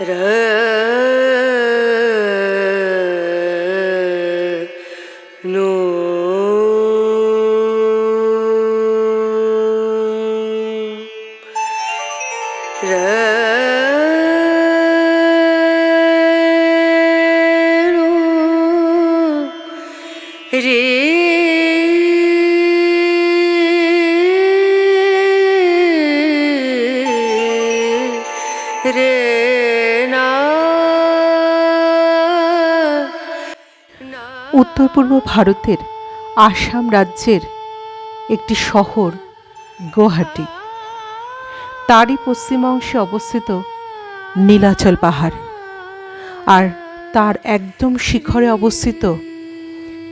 রে উত্তর পূর্ব ভারতের আসাম রাজ্যের একটি শহর, গুয়াহাটি। তারই পশ্চিম অংশে অবস্থিত নীলাচল পাহাড়। আর তার একদম শিখরে অবস্থিত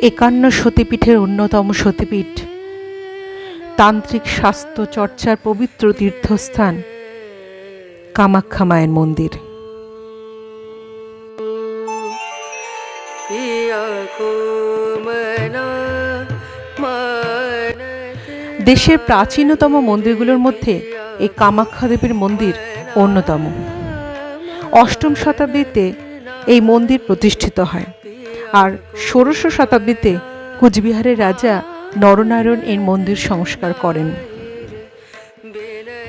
একান্ন সতীপীঠের অন্যতম সতীপীঠ। তান্ত্রিক স্বাস্থ্য চর্চার পবিত্র তীর্থস্থান কামাখ্যা মায়ের মন্দির। দেশের প্রাচীনতম মন্দিরগুলোর মধ্যে এই কামাখ্যা দেবীর মন্দির অন্যতম। অষ্টম শতাব্দীতে এই মন্দির প্রতিষ্ঠিত হয় আর ষোড়শ শতাব্দীতে কুচবিহারের রাজা নরনারায়ণ এই মন্দির সংস্কার করেন।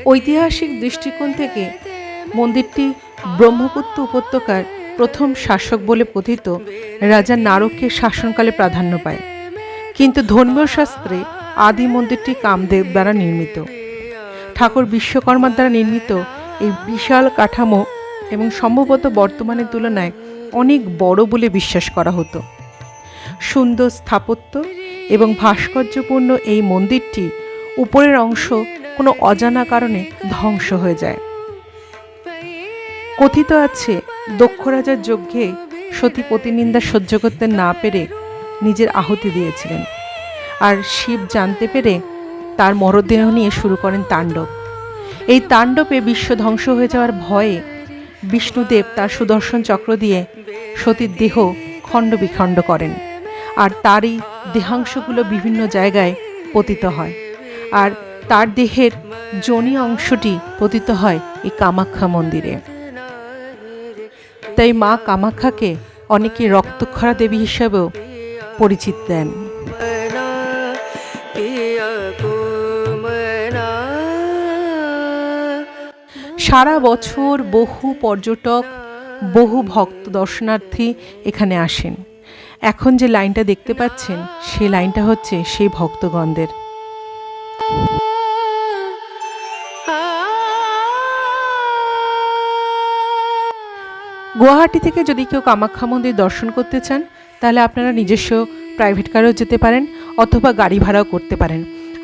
ঐতিহাসিক দৃষ্টিকোণ থেকে মন্দিরটি ব্রহ্মপুত্র উপত্যকার প্রথম শাসক বলে কথিত রাজা নারকের শাসনকালে প্রাধান্য পায়। কিন্তু ধর্মীয় শাস্ত্রে আদি মন্দিরটি কামদেব দ্বারা নির্মিত। ঠাকুর বিশ্বকর্মার দ্বারা নির্মিত এই বিশাল কাঠামো এবং সম্ভবত বর্তমানের তুলনায় অনেক বড় বলে বিশ্বাস করা হতো। সুন্দর স্থাপত্য এবং ভাস্কর্যপূর্ণ এই মন্দিরটি উপরের অংশ কোনো অজানা কারণে ধ্বংস হয়ে যায়। কথিত আছে, দক্ষ রাজার যজ্ঞে সতী প্রতিনিন্দা সহ্য করতে না পেরে নিজের আহুতি দিয়েছিলেন। আর শিব জানতে পেরে তার মরদেহ নিয়ে শুরু করেন তাণ্ডব। এই তাণ্ডবে বিশ্ব ধ্বংস হয়ে যাওয়ার ভয়ে বিষ্ণুদেব তার সুদর্শন চক্র দিয়ে সতীর দেহ খণ্ড বিখণ্ড করেন আর তারই দেহাংশগুলো বিভিন্ন জায়গায় পতিত হয়। আর তার দেহের জনি অংশটি পতিত হয় এই কামাখ্যা মন্দিরে। তাই মা কামাখ্যাকে অনেকে রক্তক্ষরা দেবী হিসেবেও পরিচিত দেন। সারা বছর বহু পর্যটক, বহু ভক্ত দর্শনার্থী এখানে আসেন। এখন যে লাইনটা দেখতে পাচ্ছেন, সেই লাইনটা হচ্ছে সেই ভক্তগণদের। গুয়াহাটি থেকে যদি কেউ কামাখ্যা মন্দির দর্শন করতে চান, তাহলে আপনারা নিজস্ব প্রাইভেট কারেও যেতে পারেন অথবা গাড়ি ভাড়াও করতে পারেন।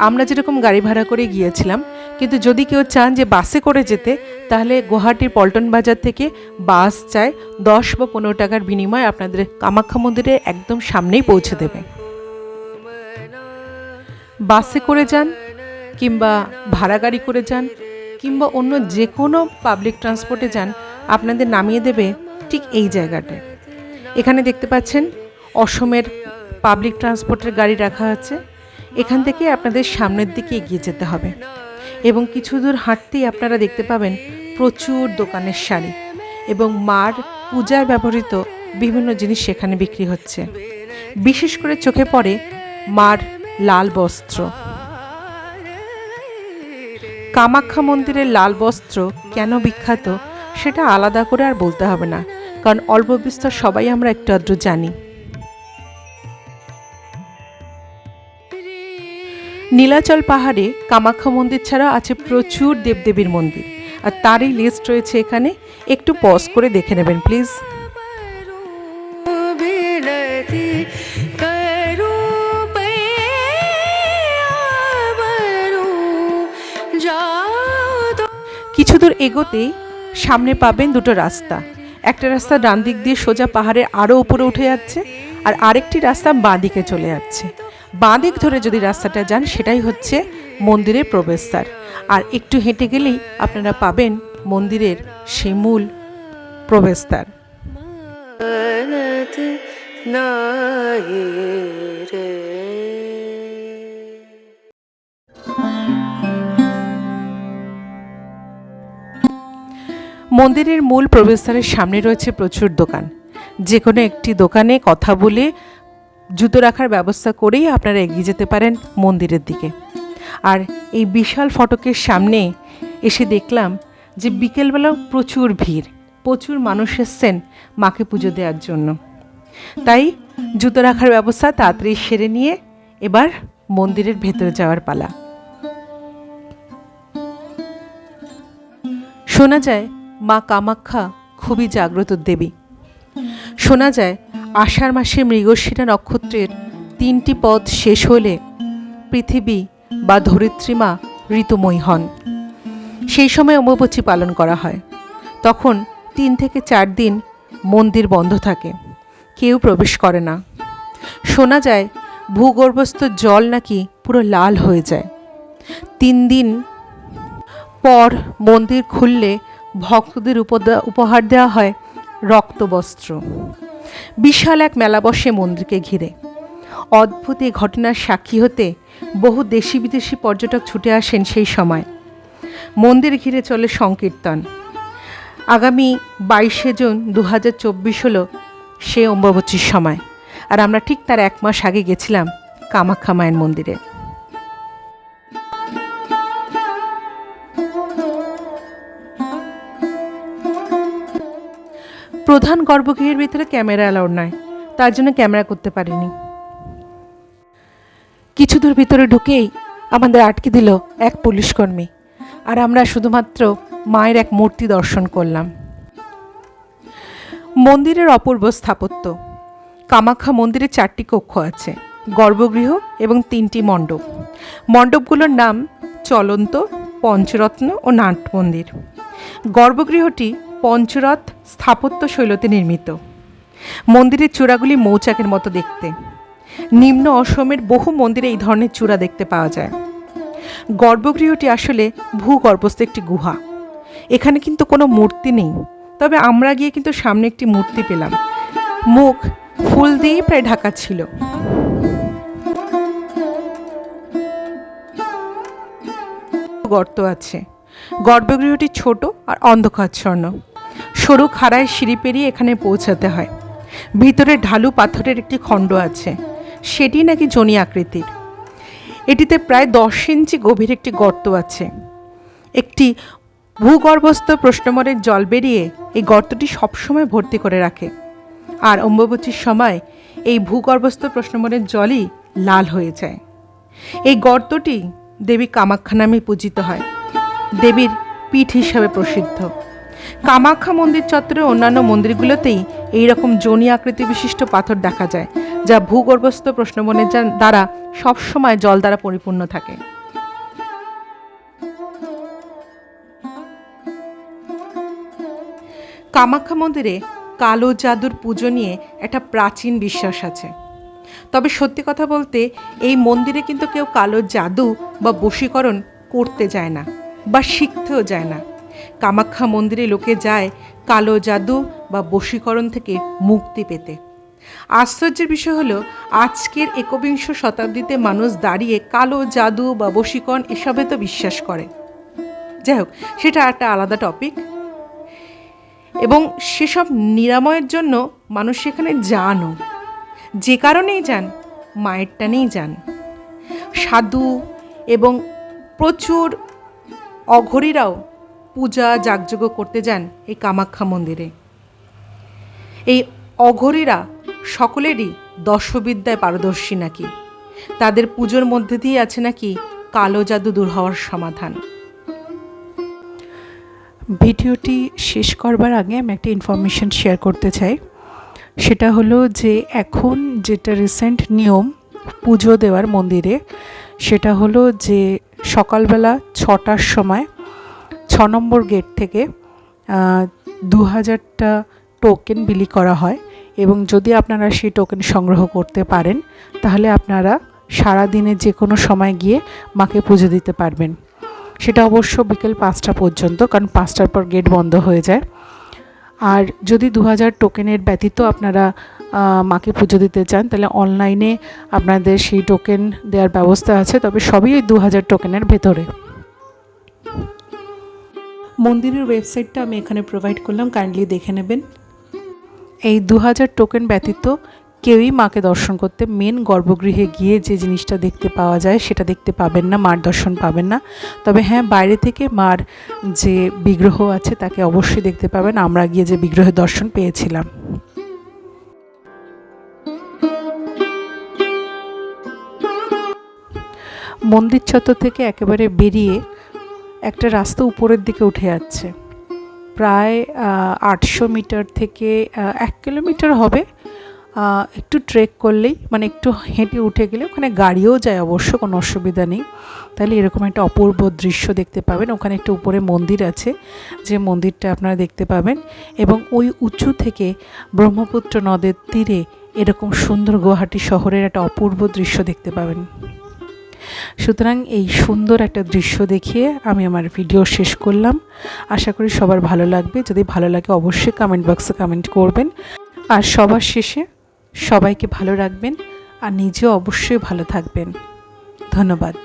আমরা যেরকম গাড়ি ভাড়া করে গিয়েছিলাম, কিন্তু যদি কেউ চান যে বাসে করে যেতে, তাহলে গুয়াহাটির পল্টন বাজার থেকে বাস চায় দশ বা পনেরো টাকার বিনিময়ে আপনাদের কামাখ্যা মন্দিরে একদম সামনেই পৌঁছে দেবে। বাসে করে যান কিংবা ভাড়া গাড়ি করে যান কিংবা অন্য যে কোনো পাবলিক ট্রান্সপোর্টে যান, আপনাদের নামিয়ে দেবে ঠিক এই জায়গাটায়। এখানে দেখতে পাচ্ছেন অসমের পাবলিক ট্রান্সপোর্টের গাড়ি রাখা আছে। এখান থেকে আপনাদের সামনের দিকে এগিয়ে যেতে হবে। এবং কিছু দূর হাঁটতেই আপনারা দেখতে পাবেন প্রচুর দোকানের শাড়ি এবং মার পূজায় ব্যবহৃত বিভিন্ন জিনিস সেখানে বিক্রি হচ্ছে। বিশেষ করে চোখে পড়ে মার লাল বস্ত্র। কামাখ্যা মন্দিরের লাল বস্ত্র কেন বিখ্যাত সেটা আলাদা করে আর বলতে হবে না। কারণ অল্প বিস্তর সবাই আমরা একটু আধটু জানি। নীলাচল পাহাড়ে কামাখ্যা মন্দির ছাড়া আছে প্রচুর দেবদেবীর মন্দির। আর তারই লিস্ট রয়েছে এখানে। একটু পজ করে দেখে নেবেন প্লিজ কিছু দূর এগোতেই সামনে পাবেন দুটো রাস্তা। একটা রাস্তা ডান দিক দিয়ে সোজা পাহাড়ের আরও উপরে উঠে যাচ্ছে আর আরেকটি রাস্তা বাঁ দিকে চলে যাচ্ছে। বাঁ দিক ধরে যদি রাস্তাটা যান, সেটাই হচ্ছে মন্দিরের প্রবেশদ্বার। আর একটু হেঁটে গেলেই আপনারা পাবেন মন্দিরের সেই মূল প্রবেশদ্বার। নাহি রে মন্দিরের মূল প্রবেশদ্বারের সামনে রয়েছে প্রচুর দোকান। যে কোনো একটি দোকানে কথা বলে জুতো রাখার ব্যবস্থা করেই আপনারা এগিয়ে যেতে পারেন মন্দিরের দিকে। আর এই বিশাল ফটকের সামনে এসে দেখলাম যে বিকেলবেলা প্রচুর ভিড়, প্রচুর মানুষ এসছেন মাকে পুজো দেওয়ার জন্য। তাই জুতো রাখার ব্যবস্থা তাড়াতাড়ি সেরে নিয়ে এবার মন্দিরের ভেতরে যাওয়ার পালা। শোনা যায় মা কামাখ্যা খুবই জাগ্রত দেবী। শোনা যায়, আষাঢ় মাসে মৃগশিরা নক্ষত্রের তিনটি পদ শেষ হলে পৃথিবী বা ধরিত্রী মা ঋতুময়ী হন। সেই সময় অম্বুবচী পালন করা হয়। তখন তিন থেকে চার দিন মন্দির বন্ধ থাকে, কেউ প্রবেশ করে না। শোনা যায়, ভূগর্ভস্থ জল নাকি পুরো লাল হয়ে যায়। তিন দিন পর মন্দির খুললে ভক্তদের উপহার দেওয়া হয় রক্তবস্ত্র। বিশাল এক মেলা বসে মন্দিরকে ঘিরে। অদ্ভুত এই ঘটনার সাক্ষী হতে বহু দেশি বিদেশি পর্যটক ছুটে আসেন সেই সময়। মন্দির ঘিরে চলে সংকীর্তন। আগামী বাইশে জুন দু হাজার চব্বিশ হলো সে অম্বাবচীর সময়। আর আমরা ঠিক তার এক মাস আগে গেছিলাম কামাখ্যা মায়ের মন্দিরে। প্রধান গর্ভগৃহের ভিতরে ক্যামেরা অ্যালাউড নয় তার জন্য ক্যামেরা করতে পারিনি। কিছু দূর ভিতরে ঢুকেই আমাদের আটকে দিল এক পুলিশকর্মী। আর আমরা শুধুমাত্র মায়ের এক মূর্তি দর্শন করলাম। মন্দিরের অপূর্ব স্থাপত্য। কামাখ্যা মন্দিরে চারটি কক্ষ আছে, গর্ভগৃহ এবং তিনটি মণ্ডপ। মণ্ডপগুলোর নাম চলন্ত, পঞ্চরত্ন ও নাট মন্দির। গর্ভগৃহটি পঞ্চরথ স্থাপত্য শৈলতে নির্মিত। মন্দিরের চূড়াগুলি মৌচাকের মতো দেখতে। নিম্ন অসমের বহু মন্দিরে এই ধরনের চূড়া দেখতে পাওয়া যায়। গর্ভগৃহটি আসলে ভূগর্ভস্থ একটি গুহা। এখানে কিন্তু কোনো মূর্তি নেই। তবে আমরা গিয়ে কিন্তু সামনে একটি মূর্তি পেলাম। মুখ ফুল দিয়েই প্রায় ঢাকা ছিল। গর্ত আছে। গর্ভগৃহটি ছোট আর অন্ধকারচ্ছন্ন। সরু খাড়ায় সিঁড়ি পেরিয়ে এখানে পৌঁছাতে হয়। ভিতরে ঢালু পাথরের একটি খণ্ড আছে। সেটি নাকি জনি আকৃতির। এটিতে প্রায় দশ ইঞ্চি গভীর একটি গর্ত আছে। একটি ভূগর্ভস্থ প্রশ্নমরের জল বেরিয়ে এই গর্তটি সবসময় ভর্তি করে রাখে। আর অম্বুবচীর সময় এই ভূগর্ভস্থ প্রশ্নমরের জলই লাল হয়ে যায়। এই গর্তটি দেবী কামাখ্যা নামে পূজিত হয়। দেবীর পীঠ হিসাবে প্রসিদ্ধ। কামাখ্যা মন্দির চত্বরের অন্যান্য মন্দিরগুলোতেই এই রকম জনি আকৃতি বিশিষ্ট পাথর দেখা যায়, যা ভূগর্ভস্থ প্রশ্নবনের দ্বারা সবসময় জল দ্বারা পরিপূর্ণ থাকে। কামাখ্যা মন্দিরে কালো জাদুর পুজো নিয়ে একটা প্রাচীন বিশ্বাস আছে। তবে সত্যি কথা বলতে, এই মন্দিরে কিন্তু কেউ কালো জাদু বা বশীকরণ করতে যায় না বা শিখতেও যায় না। কামাখ্যা মন্দিরে লোকে যায় কালো জাদু বা বশীকরণ থেকে মুক্তি পেতে। আশ্চর্যের বিষয় হলো, আজকের একবিংশ শতাব্দীতে মানুষ দাঁড়িয়ে কালো জাদু বা বশীকরণ এসবে তো বিশ্বাস করে। যাই হোক, সেটা একটা আলাদা টপিক এবং সেসব নিরাময়ের জন্য মানুষ সেখানে যানও। যে কারণেই যান, মায়ের টানেই যান। সাধু এবং প্রচুর অঘরীরাও পূজা যাগযজ্ঞ করতে যান এই কামাখ্যা মন্দিরে। এই অঘরীরা সকলেরই দশবিদ্যায় পারদর্শী নাকি? তাদের পুজোর মধ্যে দিয়ে আছে নাকি কালো জাদু দূর হওয়ার সমাধান? ভিডিওটি শেষ করবার আগে আমি একটা ইনফরমেশন শেয়ার করতে চাই। সেটা হলো যে এখন যেটা রিসেন্ট নিয়ম পুজো দেওয়ার মন্দিরে, সেটা হলো যে সকালবেলা ছটার সময় ছ নম্বর গেট থেকে দু হাজারটা টোকেন বিলি করা হয় এবং যদি আপনারা সেই টোকেন সংগ্রহ করতে পারেন, তাহলে আপনারা সারা দিনে যে কোনো সময় গিয়ে মাকে পুজো দিতে পারবেন। সেটা অবশ্য বিকেল পাঁচটা পর্যন্ত, কারণ পাঁচটার পর গেট বন্ধ হয়ে যায়। আর যদি দু হাজার টোকেনের ব্যতীত আপনারা মাকে পুজো দিতে চান, তাহলে অনলাইনে আপনাদের সেই টোকেন দেওয়ার ব্যবস্থা আছে, তবে সবই ওই দু হাজার টোকেনের ভেতরে। মন্দিরের ওয়েবসাইটটা আমি এখানে প্রোভাইড করলাম কাইন্ডলি দেখে নেবেন। এই দু হাজার টোকেন ব্যতীত কেউই মাকে দর্শন করতে মেন গর্ভগৃহে গিয়ে যে জিনিসটা দেখতে পাওয়া যায়, সেটা দেখতে পাবেন না, মার দর্শন পাবেন না। তবে হ্যাঁ বাইরে থেকে মার যে বিগ্রহ আছে, তাকে অবশ্যই দেখতে পাবেন। আমরা গিয়ে যে বিগ্রহের দর্শন পেয়েছিলাম। মন্দির চত্বর থেকে একেবারে বেরিয়ে একটা রাস্তা উপরের দিকে উঠে যাচ্ছে। প্রায় আটশো মিটার থেকে এক কিলোমিটার হবে। একটু ট্রেক করলেই মানে একটু হেঁটে উঠে গেলে ওখানে গাড়িও যায় অবশ্য, কোনো অসুবিধা নেই। তাহলে এরকম একটা অপূর্ব দৃশ্য দেখতে পাবেন। ওখানে একটা উপরে মন্দির আছে, যে মন্দিরটা আপনারা দেখতে পাবেন। এবং ওই উঁচু থেকে ব্রহ্মপুত্র নদের তীরে এরকম সুন্দর গুয়াহাটি শহরের একটা অপূর্ব দৃশ্য দেখতে পাবেন। সুতরাং এই সুন্দর একটা দৃশ্য দেখিয়ে আমি আমার ভিডিও শেষ করলাম। আশা করি সবার ভালো লাগবে। যদি ভালো লাগে অবশ্যই কমেন্ট বক্সে কমেন্ট করবেন। আর সবার শেষে সবাইকে ভালো রাখবেন আর নিজেও অবশ্যই ভালো থাকবেন। ধন্যবাদ।